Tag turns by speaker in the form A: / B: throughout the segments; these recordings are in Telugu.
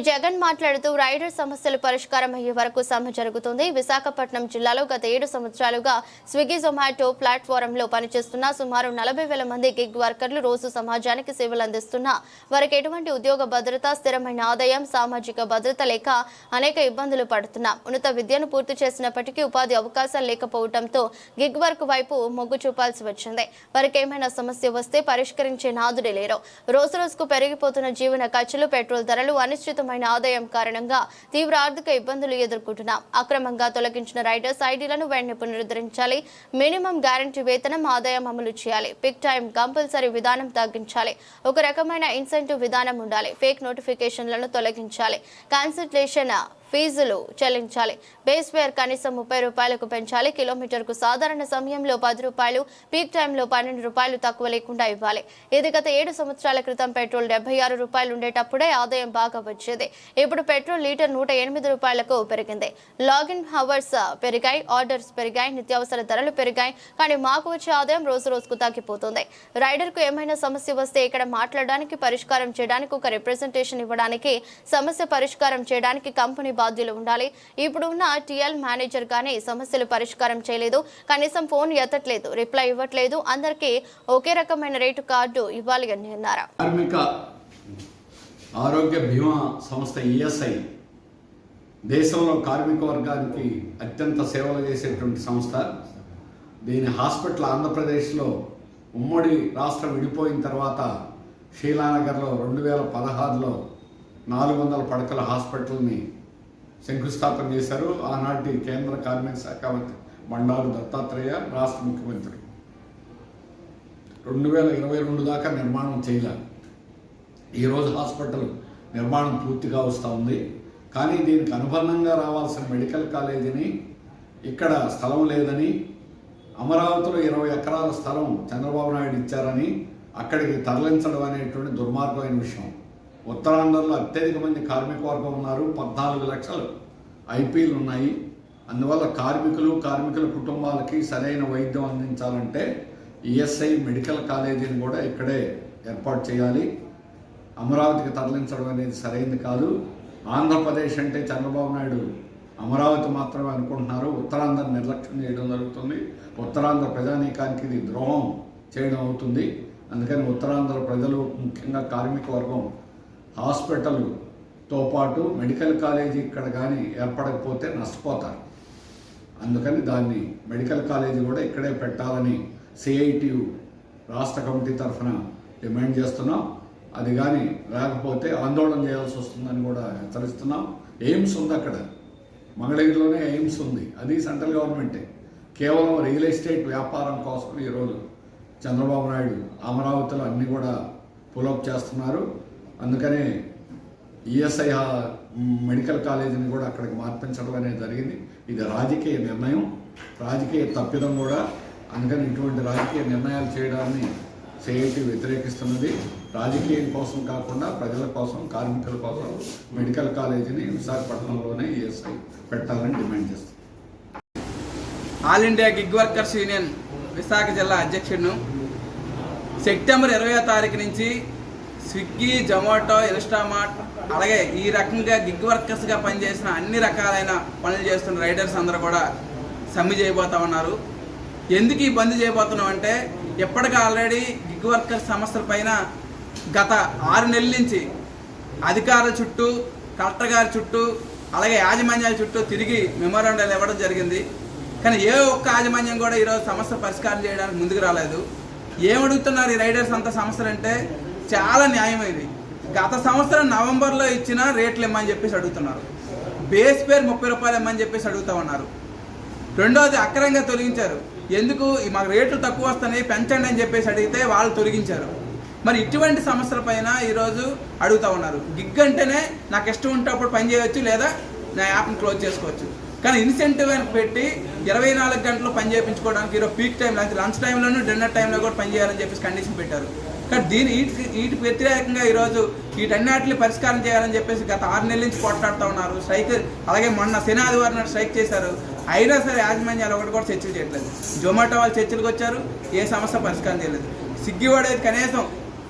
A: జగన్ మాట్లాడుతూ రైడర్ సమస్యలు పరిష్కారం అయ్యే వరకు సమ్మె జరుగుతుంది. విశాఖపట్నం జిల్లాలో గత ఏడు సంవత్సరాలుగా స్విగ్గీ జొమాటో ప్లాట్ఫారంలో పనిచేస్తున్న సుమారు నలభై వేల మంది గిగ్ వర్కర్లు రోజు సమాజానికి సేవలు అందిస్తున్న వారికి ఎటువంటి ఉద్యోగ భద్రత స్థిరమైన ఆదాయం సామాజిక భద్రత లేక అనేక ఇబ్బందులు పడుతున్నా ఉన్నత విద్యను పూర్తి చేసినప్పటికీ ఉపాధి అవకాశాలు లేకపోవడంతో గిగ్ వర్క్ వైపు మొగ్గు చూపాల్సి వచ్చింది. వారికి ఏమైనా సమస్య వస్తే పరిష్కరించే నాదుడే లేరు. రోజు రోజుకు పెరిగిపోతున్న జీవన ఖర్చులు పెట్రోల్ ధరలు అనిశ్చితమైన ఆదాయం కారణంగా తీవ్ర ఆర్థిక ఇబ్బందులు ఎదుర్కొంటున్నాం. అక్రమంగా తొలగించిన రైడర్స్ ఐడీలను వెంటనే పునరుద్ధరించాలి. మినిమం గ్యారంటీ వేతనం ఆదాయం అమలు చేయాలి. పిక్ టైం కంపల్సరీ విధానం తగ్గించాలి. ఒక రకమైన ఇన్సెంటివ్ విధానం ఉండాలి. ఫేక్ నోటిఫికేషన్లను తొలగించాలి. కాన్సల్టేషన్ ఫీజులు చెల్లించాలి. బేస్ ఫేర్ కనీసం ముప్పై రూపాయలకు పెంచాలి. కిలోమీటర్కు సాధారణ సమయంలో పది రూపాయలు పీక్ టైంలో పన్నెండు రూపాయలు తక్కువ లేకుండా ఇవ్వాలి. ఇది గత ఏడు సంవత్సరాల క్రితం పెట్రోల్ డెబ్బై ఆరు రూపాయలు ఉండేటప్పుడే ఆదాయం బాగా వచ్చేది. ఇప్పుడు పెట్రోల్ లీటర్ నూట ఎనిమిది రూపాయలకు పెరిగింది. లాగిన్ హవర్స్ పెరిగాయి ఆర్డర్స్ పెరిగాయి నిత్యావసర ధరలు పెరిగాయి. కానీ మాకు వచ్చే ఆదాయం రోజు రోజుకు తగ్గిపోతుంది. రైడర్కు ఏమైనా సమస్య వస్తే ఇక్కడ మాట్లాడడానికి పరిష్కారం చేయడానికి ఒక రిప్రజెంటేషన్ ఇవ్వడానికి సమస్య పరిష్కారం చేయడానికి కంపెనీ బాధ్యులు ఉండాలి. ఇప్పుడు ఉన్న మేనేజర్ గానే సమస్యలు పరిష్కారం చేయలేదు. కనీసం ఫోన్ ఎత్తట్లేదు రిప్లై ఇవ్వట్లేదు. అందరికీ ఒకే రకమైన రేటు కార్డు ఇవ్వాలి అని అన్నారు.
B: కార్మిక ఆరోగ్య బీమా సంస్థ ఈఎస్ఐ దేశంలో కార్మిక వర్గానికి అత్యంత సేవలు చేసేటువంటి సంస్థ. దీని హాస్పిటల్ ఆంధ్రప్రదేశ్లో ఉమ్మడి రాష్ట్రం విడిపోయిన తర్వాత శీలానగర్లో రెండు వేల పదహారులో నాలుగు వందల పడకల హాస్పిటల్ని శంకుస్థాపన చేశారు. ఆనాటి కేంద్ర కార్మిక శాఖ మంత్రి బండారు దత్తాత్రేయ రాష్ట్ర ముఖ్యమంత్రి. రెండు వేల ఇరవై రెండు దాకా నిర్మాణం చేయలేదు ఈరోజు హాస్పిటల్ నిర్మాణం పూర్తిగా వస్తూ ఉంది. కానీ దీనికి అనుబంధంగా రావాల్సిన మెడికల్ కాలేజీని ఇక్కడ స్థలం లేదని అమరావతిలో ఇరవై ఎకరాల స్థలం చంద్రబాబు నాయుడు ఇచ్చారని అక్కడికి తరలించడం అనేటువంటి దుర్మార్గమైన విషయం. ఉత్తరాంధ్రలో అత్యధిక మంది కార్మిక వర్గం ఉన్నారు పద్నాలుగు లక్షలు ఐపీలు ఉన్నాయి. అందువల్ల కార్మికులు కార్మికుల కుటుంబాలకి సరైన వైద్యం అందించాలంటే ఈఎస్ఐ మెడికల్ కాలేజీని కూడా ఇక్కడే ఏర్పాటు చేయాలి. అమరావతికి తరలించడం అనేది సరైనది కాదు. ఆంధ్రప్రదేశ్ అంటే చంద్రబాబు నాయుడు అమరావతి మాత్రమే అనుకుంటున్నారు. ఉత్తరాంధ్ర నిర్లక్ష్యం చేయడం జరుగుతుంది. ఉత్తరాంధ్ర ప్రజానీకానికి ఇది ద్రోహం చేయడం అవుతుంది. అందుకని ఉత్తరాంధ్ర ప్రజలు ముఖ్యంగా కార్మిక వర్గం హాస్పిటల్తో పాటు మెడికల్ కాలేజీ ఇక్కడ కానీ ఏర్పడకపోతే నష్టపోతారు. అందుకని దాన్ని మెడికల్ కాలేజీ కూడా ఇక్కడే పెట్టాలని సిఐటియు రాష్ట్ర కమిటీ తరఫున డిమాండ్ చేస్తున్నాం. అది కానీ రాకపోతే ఆందోళన చేయాల్సి వస్తుందని కూడా హెచ్చరిస్తున్నాం. ఎయిమ్స్ ఉంది అక్కడ. మంగళగిరిలోనే ఎయిమ్స్ ఉంది. అది సెంట్రల్ గవర్నమెంటే. కేవలం రియల్ ఎస్టేట్ వ్యాపారం కోసం ఈరోజు చంద్రబాబు నాయుడు అమరావతిలో అన్నీ కూడా పులప్ చేస్తున్నారు. అందుకనే ఈఎస్ఐ మెడికల్ కాలేజీని కూడా అక్కడికి మార్పించడం అనేది జరిగింది. ఇది రాజకీయ నిర్ణయం. రాజకీయ తప్పిదం కూడా. అందుకని ఇటువంటి రాజకీయ నిర్ణయాలు చేయడాన్ని సిఐటి వ్యతిరేకిస్తున్నది. రాజకీయం కోసం కాకుండా ప్రజల కోసం కార్మికుల కోసం మెడికల్ కాలేజీని విశాఖపట్నంలోనే ఈఎస్ఐ పెట్టాలని డిమాండ్ చేస్తుంది.
C: All India gig workers union Visakha జిల్లా అధ్యక్షుడు. సెప్టెంబర్ ఇరవై తారీఖు నుంచి స్విగ్గీ జొమాటో ఇన్స్టామార్ట్ అలాగే ఈ రకంగా గిగ్ వర్కర్స్గా పనిచేసిన అన్ని రకాలైన పనులు చేస్తున్న రైడర్స్ అందరూ కూడా సమ్మె చేయబోతా ఉన్నారు. ఎందుకు ఈ బంద్ చేయబోతున్నాం అంటే ఎప్పటికీ ఆల్రెడీ గిగ్ వర్కర్స్ సమస్యల పైన గత ఆరు నెలల నుంచి అధికారుల చుట్టూ కలెక్టర్ గారి చుట్టూ అలాగే యాజమాన్యాల చుట్టూ తిరిగి మెమోరాండాలు ఇవ్వడం జరిగింది. కానీ ఏ ఒక్క యాజమాన్యం కూడా ఈరోజు సమస్య పరిష్కారం చేయడానికి ముందుకు రాలేదు. ఏమడుగుతున్నారు ఈ రైడర్స్ అంత సమస్యలు అంటే చాలా న్యాయమైనది. గత సంవత్సరం నవంబర్లో ఇచ్చిన రేట్లు ఇమ్మని చెప్పేసి అడుగుతున్నారు. బేస్ పేరు ముప్పై రూపాయలు ఇమ్మని చెప్పేసి అడుగుతా ఉన్నారు. రెండోది అక్రమంగా తొలగించారు. ఎందుకు? మాకు రేట్లు తక్కువ వస్తున్నాయి పెంచండి అని చెప్పేసి అడిగితే వాళ్ళు తొలగించారు. మరి ఇటువంటి సమస్యల పైన ఈరోజు అడుగుతా ఉన్నారు. గిగ్ అంటేనే నాకు ఇష్టం ఉంటే అప్పుడు పని చేయవచ్చు లేదా నా యాప్ని క్లోజ్ చేసుకోవచ్చు. కానీ ఇన్సెంటివ్ అని పెట్టి ఇరవై నాలుగు గంటలు పని చేయించుకోవడానికి ఈరోజు పీక్ టైం లంచ్ లంచ్ టైంలోనూ డిన్నర్ టైంలో కూడా పని చేయాలని చెప్పేసి కండిషన్ పెట్టారు. కానీ దీని వీటి వీటికి వ్యతిరేకంగా ఈరోజు వీటన్నిటిని పరిష్కారం చేయాలని చెప్పేసి గత ఆరు నెలల నుంచి కొట్లాడుతూ ఉన్నారు. స్ట్రైక్ అలాగే మొన్న శనాదివారం నాడు స్ట్రైక్ చేశారు. అయినా సరే యాజమాన్యాలు ఒకటి కూడా చర్చలు చేయట్లేదు. జొమాటో వాళ్ళు చర్చలకు వచ్చారు. ఏ సమస్య పరిష్కారం చేయలేదు. స్విగ్గీ కనీసం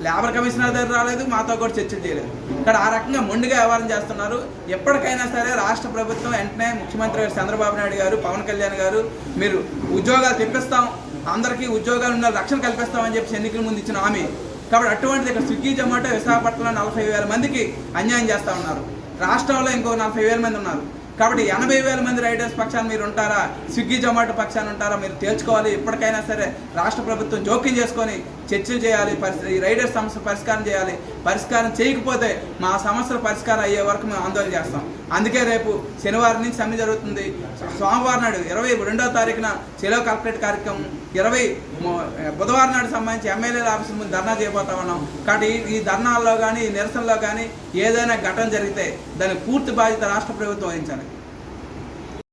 C: లేబర్ కమిషనర్ దగ్గర రాలేదు మాతో కూడా చర్చలు చేయలేదు. ఇక్కడ ఆ రకంగా మొండిగా వ్యవహారం చేస్తున్నారు. ఎప్పటికైనా సరే రాష్ట్ర ప్రభుత్వం వెంటనే ముఖ్యమంత్రి గారు చంద్రబాబు నాయుడు గారు పవన్ కళ్యాణ్ గారు మీరు ఉద్యోగాలు తెప్పిస్తాం. అందరికీ ఉద్యోగాలు ఉన్న రక్షణ కల్పిస్తామని చెప్పి ఎన్నికల ముందు ఇచ్చిన హామీ. కాబట్టి అటువంటిది ఇక్కడ స్విగ్గీ జొమాటో విశాఖపట్నంలో నలభై వేల మందికి అన్యాయం చేస్తూ ఉన్నారు. రాష్ట్రంలో ఇంకో నలభై వేల మంది ఉన్నారు. కాబట్టి ఎనభై వేల మంది రైడర్స్ పక్షాన్ని మీరు ఉంటారా? స్విగ్గీ జొమాటో పక్షాన్ని ఉంటారా? మీరు తేల్చుకోవాలి. ఎప్పటికైనా సరే రాష్ట్ర ప్రభుత్వం జోక్యం చేసుకొని చర్చలు చేయాలి పరిస్థితి ఈ రైడర్ సమస్య పరిష్కారం చేయాలి. పరిష్కారం చేయకపోతే మా సమస్యల పరిష్కారం అయ్యే వరకు మేము ఆందోళన చేస్తాం. అందుకే రేపు శనివారం నుంచి సమ్మె జరుగుతుంది. సోమవారం నాడు ఇరవై రెండవ తారీఖున చెలో కలెక్టరేట్ కార్యక్రమం ఇరవై బుధవారం నాడు సంబంధించి ఎమ్మెల్యేల ఆఫీస్ ముందు ధర్నా చేయబోతా ఉన్నాం. కాబట్టి ఈ- ధర్నాల్లో కానీ ఈ నిరసనలో కానీ ఏదైనా ఘటన జరిగితే దాని పూర్తి బాధ్యత రాష్ట్ర ప్రభుత్వం వహించాలి.